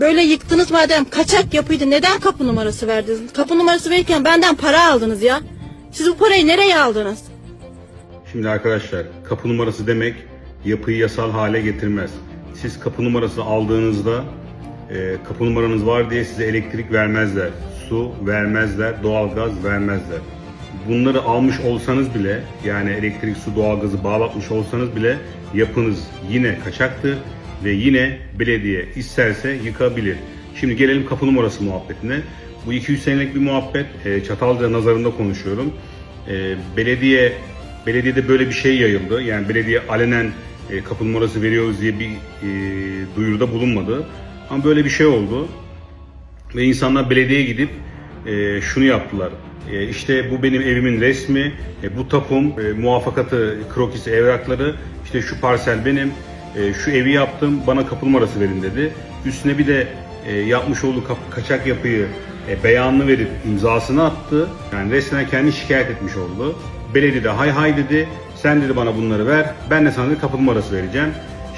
Böyle yıktınız madem kaçak yapıydı neden kapı numarası verdiniz? Kapı numarası verirken benden para aldınız ya. Siz bu parayı nereye aldınız? Şimdi arkadaşlar kapı numarası demek yapıyı yasal hale getirmez. Siz kapı numarası aldığınızda e, kapı numaranız var diye size elektrik vermezler, su vermezler, doğalgaz vermezler. Bunları almış olsanız bile yani elektrik, su, doğalgazı bağlatmış olsanız bile yapınız yine kaçaktır ve yine belediye isterse yıkabilir. Şimdi gelelim kapı numarası muhabbetine. Bu 200 senelik bir muhabbet. E, Çatalca nazarında konuşuyorum. E, belediye belediyede böyle bir şey yayıldı. Yani belediye alenen e, kapı numarası veriyoruz diye bir e, duyuruda bulunmadı. Ama böyle bir şey oldu. Ve insanlar belediyeye gidip e, şunu yaptılar. E, işte bu benim evimin resmi, e, bu tapum, e, krokisi, evrakları, işte şu parsel benim, e, şu evi yaptım, bana kapı numarası verin dedi. Üstüne bir de e, yapmış olduğu kap- kaçak yapıyı e, beyanını verip imzasını attı. Yani resmen kendi şikayet etmiş oldu. Belediye de hay hay dedi, sen dedi bana bunları ver, ben de sana dedi, kapı numarası vereceğim.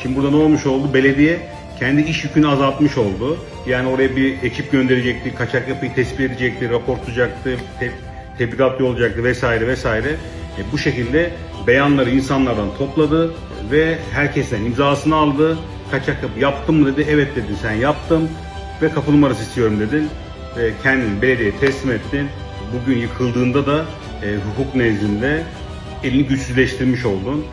Şimdi burada ne olmuş oldu? Belediye kendi iş yükünü azaltmış oldu. Yani oraya bir ekip gönderecekti, kaçak yapıyı tespit edecekti, rapor tutacaktı, te- tebligat olacaktı vesaire vesaire. E, bu şekilde beyanları insanlardan topladı ve herkesten imzasını aldı. Kaçak yaptım mı dedi, evet dedi sen yaptım ve kapı numarası istiyorum dedin. Ve kendini belediyeye teslim ettin. Bugün yıkıldığında da e, hukuk nezdinde elini güçsüzleştirmiş oldun.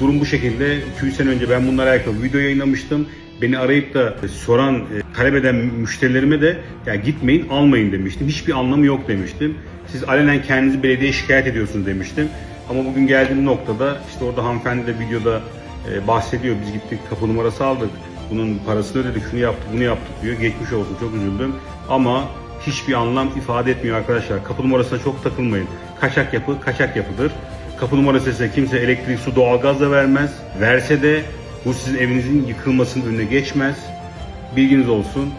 Durum bu şekilde. 200 sene önce ben bunlara alakalı video yayınlamıştım. Beni arayıp da soran, e, talep eden müşterilerime de ya gitmeyin almayın demiştim. Hiçbir anlamı yok demiştim. Siz alenen kendinizi belediyeye şikayet ediyorsunuz demiştim. Ama bugün geldiğim noktada işte orada hanımefendi de videoda e, bahsediyor. Biz gittik kapı numarası aldık. Bunun parasını ödedik, şunu yaptık, bunu yaptık diyor. Geçmiş olsun çok üzüldüm. Ama hiçbir anlam ifade etmiyor arkadaşlar. Kapı numarasına çok takılmayın. Kaçak yapı kaçak yapıdır. Kapı numarası ise kimse elektrik, su, doğalgaz da vermez. Verse de bu sizin evinizin yıkılmasının önüne geçmez. Bilginiz olsun.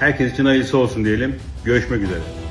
Herkes için hayırlısı olsun diyelim. Görüşmek üzere.